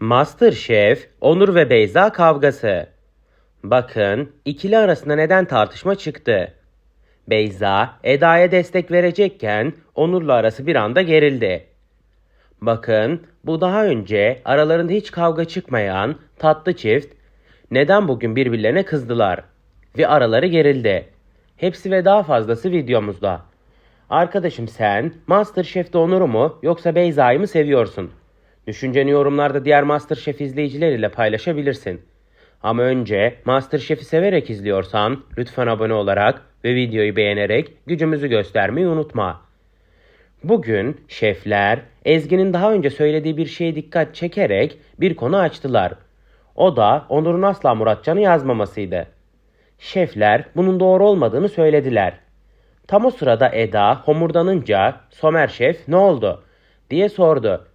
Masterchef Onur ve Beyza kavgası. Bakın ikili arasında neden tartışma çıktı. Beyza Eda'ya destek verecekken Onur'la arası bir anda gerildi. Bakın bu daha önce aralarında hiç kavga çıkmayan tatlı çift neden bugün birbirlerine kızdılar ve araları gerildi. Hepsi ve daha fazlası videomuzda. Arkadaşım sen Masterchef'te Onur'u mu yoksa Beyza'yı mı seviyorsun? Düşünceni yorumlarda diğer Masterchef izleyicileriyle paylaşabilirsin. Ama önce Masterchef'i severek izliyorsan lütfen abone olarak ve videoyu beğenerek gücümüzü göstermeyi unutma. Bugün şefler Ezgi'nin daha önce söylediği bir şeye dikkat çekerek bir konu açtılar. O da Onur'un asla Muratcan'ı yazmamasıydı. Şefler bunun doğru olmadığını söylediler. Tam o sırada Eda homurdanınca Somer şef ne oldu diye sordu.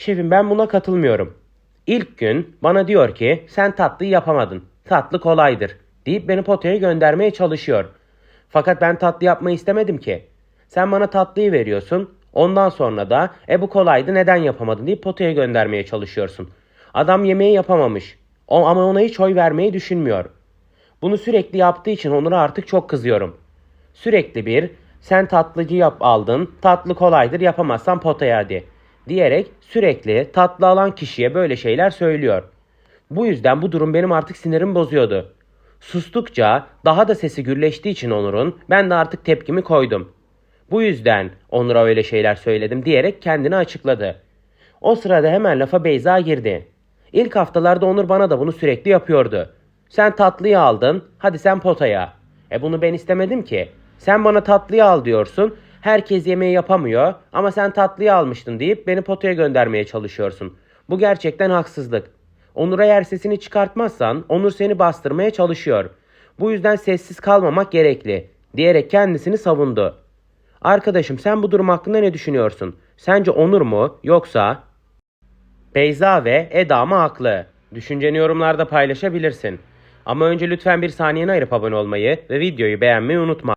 Şefim ben buna katılmıyorum. İlk gün bana diyor ki sen tatlıyı yapamadın. Tatlı kolaydır deyip beni potaya göndermeye çalışıyor. Fakat ben tatlı yapmayı istemedim ki. Sen bana tatlıyı veriyorsun. Ondan sonra da e bu kolaydı neden yapamadın deyip potaya göndermeye çalışıyorsun. Adam yemeği yapamamış. O, ama ona hiç oy vermeyi düşünmüyor. Bunu sürekli yaptığı için Onur'a artık çok kızıyorum. Sürekli bir sen tatlıcı yap aldın tatlı kolaydır yapamazsan potaya hadi diyerek sürekli tatlı alan kişiye böyle şeyler söylüyor. Bu yüzden bu durum benim artık sinirimi bozuyordu. Sustukça daha da sesi gürleştiği için Onur'un ben de artık tepkimi koydum. Bu yüzden Onur'a öyle şeyler söyledim diyerek kendini açıkladı. O sırada hemen lafa Beyza girdi. İlk haftalarda Onur bana da bunu sürekli yapıyordu. Sen tatlıyı aldın, hadi sen potaya. E bunu ben istemedim ki. Sen bana tatlıyı al diyorsun. Herkes yemeği yapamıyor ama sen tatlıyı almıştın deyip beni potaya göndermeye çalışıyorsun. Bu gerçekten haksızlık. Onur'a eğer sesini çıkartmazsan Onur seni bastırmaya çalışıyor. Bu yüzden sessiz kalmamak gerekli diyerek kendisini savundu. Arkadaşım sen bu durum hakkında ne düşünüyorsun? Sence Onur mu yoksa Beyza ve Eda mı haklı? Düşünceni yorumlarda paylaşabilirsin. Ama önce lütfen bir saniyeni ayırıp abone olmayı ve videoyu beğenmeyi unutma.